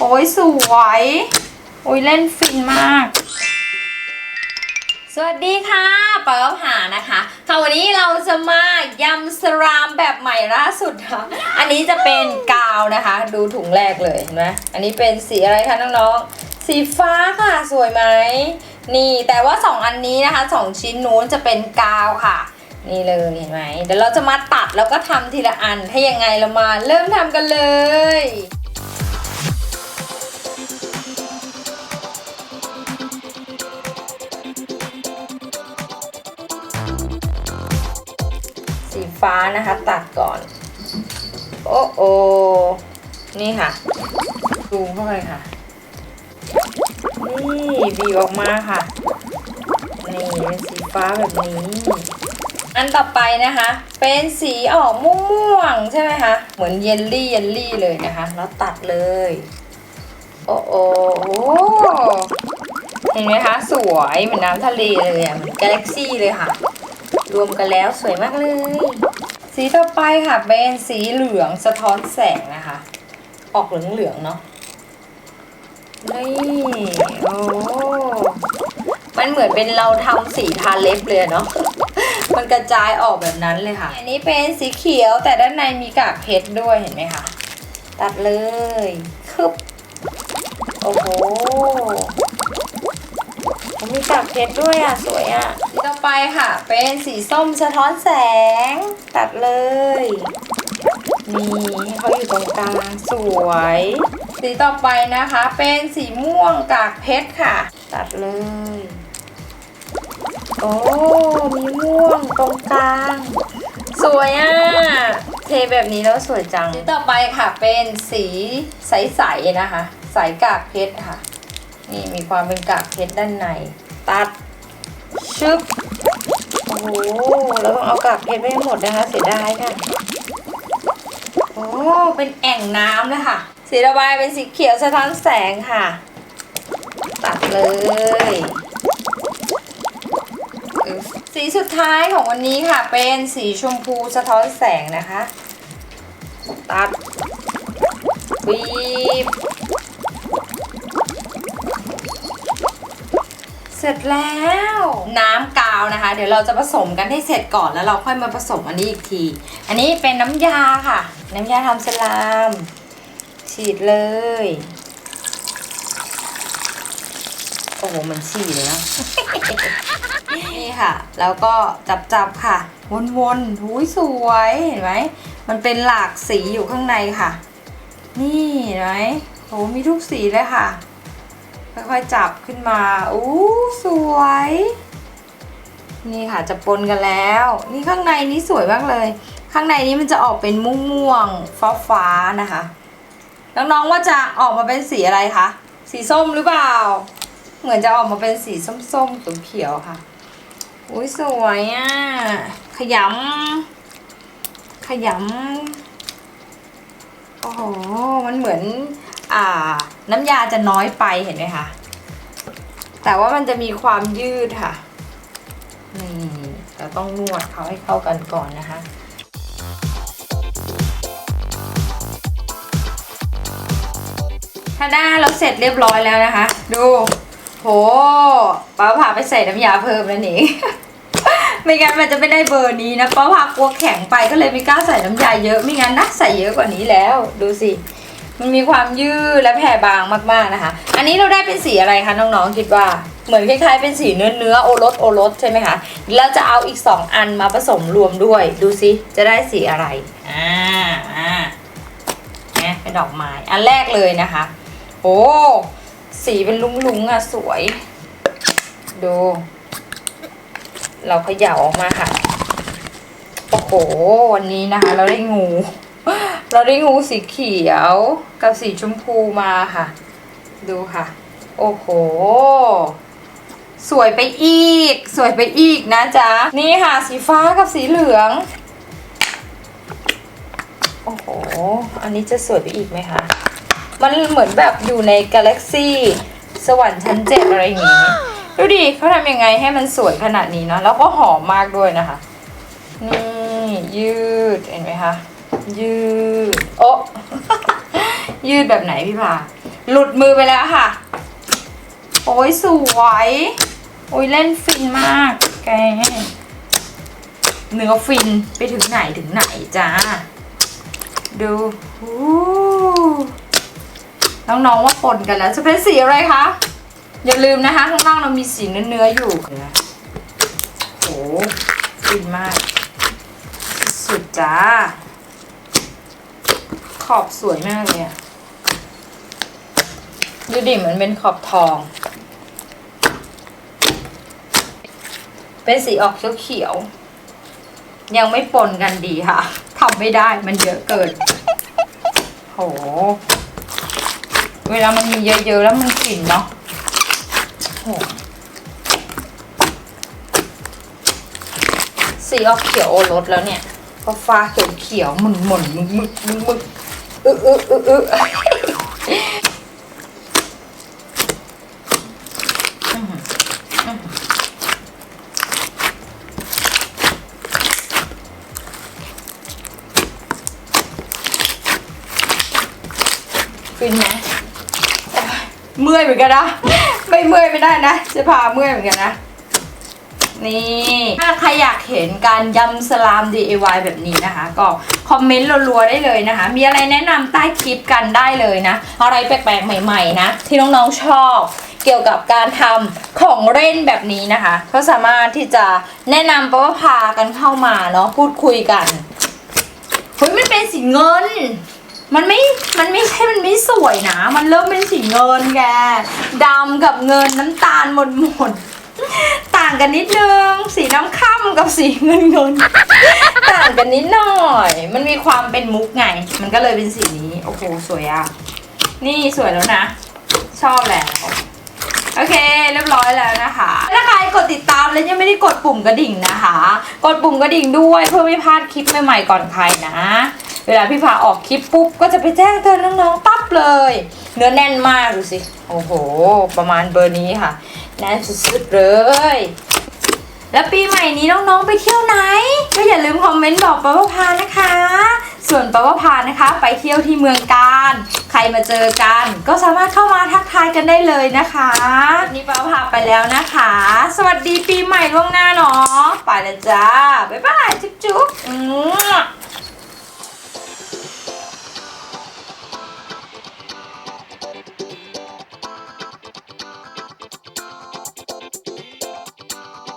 โอ้ยสวย โอ้ยเล่นฟินมาก สวัสดีค่ะเปิลหานะคะค่ะวันนี้เราจะมายำสรามแบบใหม่ล่าสุดค่ะอันนี้จะเป็นกาวนะคะ ดูถุงแรกเลยเห็นไหมอันนี้เป็นสีอะไรคะน้องๆ สีฟ้าค่ะสวยไหมนี่แต่ว่า 2 อันนี้นะคะ 2 ชิ้นนู้นจะเป็นกาวค่ะ นี่เลยเห็นไหมเดี๋ยวเราจะมาตัดแล้วก็ทำทีละอันถ้ายังไงเรามาเริ่มทำกันเลย ฟ้านะคะ ตัดก่อน โอ้โอนี่ค่ะซูมเข้าไปค่ะ นี่บีบออกมาค่ะ นี่เป็นสีฟ้าแบบนี้ อันต่อไปนะคะ เป็นสีออกม่วงๆใช่ไหมคะ เหมือนเยลลี่เยลลี่เลยนะคะ แล้วตัดเลย โอ้โอโอ้เห็นไหมคะ สวยเหมือนน้ำทะเลเลยอะเหมือนกาแล็กซี่เลยค่ะ รวมกันแล้วสวยมากเลย สีต่อไปค่ะเป็นสีเหลืองสะท้อนแสงนะคะ ออกเหลืองเหลืองๆเนาะนี่โอ้มันเหมือนเป็นเราทำสีทาเล็บเลยเนาะมันกระจายออกแบบนั้นเลยค่ะ อันนี้เป็นสีเขียวแต่ด้านในมีกากเพชรด้วยเห็นไหมคะ ตัดเลย คึบ โอ้โห มีกากเพชรด้วยอะ สวยอะสีต่อไปค่ะ เป็นสีส้มสะท้อนแสง ตัดเลย นี่ให้เขาอยู่ตรงกลาง สวย สีต่อไปนะคะ เป็นสีม่วงกากเพชรค่ะ ตัดเลย โอ้ มีม่วงตรงกลาง สวยอะ เทแบบนี้แล้วสวยจัง สีต่อไปค่ะ เป็นสีใสๆนะคะใสกากเพชรค่ะ นี่มีความเป็นกากเพชรด้านใน ตัด ชึบ โอ้โหแล้วต้องเอากากเพชรไม่หมดนะคะ เสียดายค่ะ โอ้ เป็นแอ่งน้ำเลยค่ะ สีระบายเป็นสีเขียวสะท้อนแสงค่ะ ตัดเลย สีสุดท้ายของวันนี้ค่ะ เป็นสีชมพูสะท้อนแสงนะคะ ตัดบีบ สร็จแล้ว น้ำกาวนะคะ เดี๋ยวเราจะผสมกันให้เสร็จก่อนแล้วเราค่อยมาผสมอันนี้อีกที อันนี้เป็นน้ำยาค่ะ น้ำยาทำสลาม ฉีดเลย โอ้โหมันฉีดเลยนะนี่ค่ะ แล้วก็จับจับค่ะ วนๆหูยสวยเห็นไหมมันเป็นหลากสีอยู่ข้างในค่ะ นี่เห็นไหมโหมีทุกสีเลยค่ะ ค่อยๆจับขึ้นมา อู้สวย นี่ค่ะจะปนกันแล้ว นี่ข้างในนี้สวยมากเลย ข้างในนี้มันจะออกเป็นม่วงๆฟ้าๆนะคะ น้องๆว่าจะออกมาเป็นสีอะไรคะ สีส้มหรือเปล่า เหมือนจะออกมาเป็นสีส้มๆเขียวๆค่ะ อุ้ยสวยอะ ขยำขยำโอ้โห มันเหมือน อ่า น้ำยาจะน้อยไปเห็นไหมคะแต่ว่ามันจะมีความยืดค่ะนี่เราต้องนวดเขาให้เข้ากันก่อนนะคะถ้าได้เราเสร็จเรียบร้อยแล้วนะคะ ดู โหป้าพาไปใส่น้ำยาเพิ่มแล้วนี่ไม่งั้นมันจะไม่ได้เบอร์นี้นะป้าพากลัวแข็งไปก็เลยไม่กล้าใส่น้ำยาเยอะไม่งั้นนะใส่เยอะกว่านี้แล้ว ดูสิ มันมีความยืดและแผ่บางมากๆนะคะ อันนี้เราได้เป็นสีอะไรคะน้องๆคิดว่าเหมือนคล้ายๆเป็นสีเนื้อเนื้อๆโอรสโอรสใช่ไหมคะแล้วจะเอาอีก 2 อันมาผสมรวมด้วย ดูสิจะได้สีอะไรอ่าอ่าเนี่ยเป็นดอกไม้อันแรกเลยนะคะ โอ้สีเป็นลุ้งๆอะสวย ดู เราเขย่าออกมาค่ะ โอ้โหวันนี้นะคะ เราได้งู เราได้งูสีเขียวกับสีชมพูมาค่ะ ดูค่ะ โอ้โห สวยไปอีก สวยไปอีกนะจ๊ะ นี่ค่ะสีฟ้ากับสีเหลือง โอ้โห อันนี้จะสวยไปอีกไหมคะมันเหมือนแบบอยู่ในกาแล็กซี่สวรรค์ชั้นเจ็ดอะไรอย่างงี้ดูดิเขาทำยังไงให้มันสวยขนาดนี้เนาะแล้วก็หอมมากด้วยนะคะ นี่ยืดเห็นไหมคะ ยืด โอะยืดแบบไหนพี่พาหลุดมือไปแล้วค่ะ โอ้ยสวย โอ้ยเล่นฟินมากแกเนื้อฟินไปถึงไหนถึงไหนจ้า ดูอู้น้องๆว่าปนกันแล้ว จะเป็นสีอะไรคะ อย่าลืมนะคะ ข้างล่างเรามีสีเนื้อๆอยู่โอ้ฟินมาก สุดจ้า ขอบสวยมากเลยอะดูดิเหมือนเป็นขอบทอง เป็นสีออกเขียวๆยังไม่ปนกันดีค่ะทำไม่ได้มันเยอะเกินโห เวลามันมีเยอะๆแล้วมันกลิ่นเนาะโหสีออกเขียวโอรสแล้วเนี่ยพอฟ้าเขียวเขียวหมุนหมุนมึกมึกมึกมึก อึอึอึอึฟินไหมเมื่อยเหมือนกันนะ ไม่เมื่อยไม่ได้นะ จะพาเมื่อยเหมือนกันนะ นี่ ถ้าใครอยากเห็นการยำสลาม DIY แบบนี้นะคะ ก็คอมเมนต์รัวๆได้เลยนะคะ มีอะไรแนะนำใต้คลิปกันได้เลยนะ อะไรแปลกๆ ใหม่ๆนะ ที่น้องๆชอบเกี่ยวกับการทำของเล่นแบบนี้นะคะ ก็สามารถที่จะแนะนำปะว่าพากันเข้ามาเนาะพูดคุยกันเฮ้ยมันเป็นสีเงิน มันไม่ มันไม่ใช่ มันไม่สวยนะ มันเริ่มเป็นสีเงินแกดำกับเงินน้ำตาลหมดหมด ต่างกันนิดนึง สีน้ำค่ำกับสีเงินเงินต่างกันนิดหน่อย มันมีความเป็นมุกไง มันก็เลยเป็นสีนี้ โอ้โห สวยอะ นี่สวยแล้วนะ ชอบแล้ว โอเค เรียบร้อยแล้วนะคะ ถ้าใครกดติดตามแล้วยังไม่ได้กดปุ่มกระดิ่งนะคะ กดปุ่มกระดิ่งด้วยเพื่อไม่พลาดคลิปใหม่ๆก่อนใครนะ เวลาพี่พาออกคลิปปุ๊บก็จะไปแจ้งเตือนน้องๆปั๊บเลย เนื้อแน่นมากดูสิ โอ้โห ประมาณเบอร์นี้ค่ะ น่นสุดๆเลย แล้วปีใหม่นี้น้องๆไปเที่ยวไหน ก็อย่าลืมคอมเมนต์บอกป้าว่าพานะคะ ส่วนป้าว่าพานะคะ ไปเที่ยวที่เมืองการ ใครมาเจอกัน ก็สามารถเข้ามาทักทายกันได้เลยนะคะวันนี้ป้าว่าพาไปแล้วนะคะ สวัสดีปีใหม่ล่วงหน้าเนาะไปแล้วจ้าบ๊ายบายจุ๊บๆอืม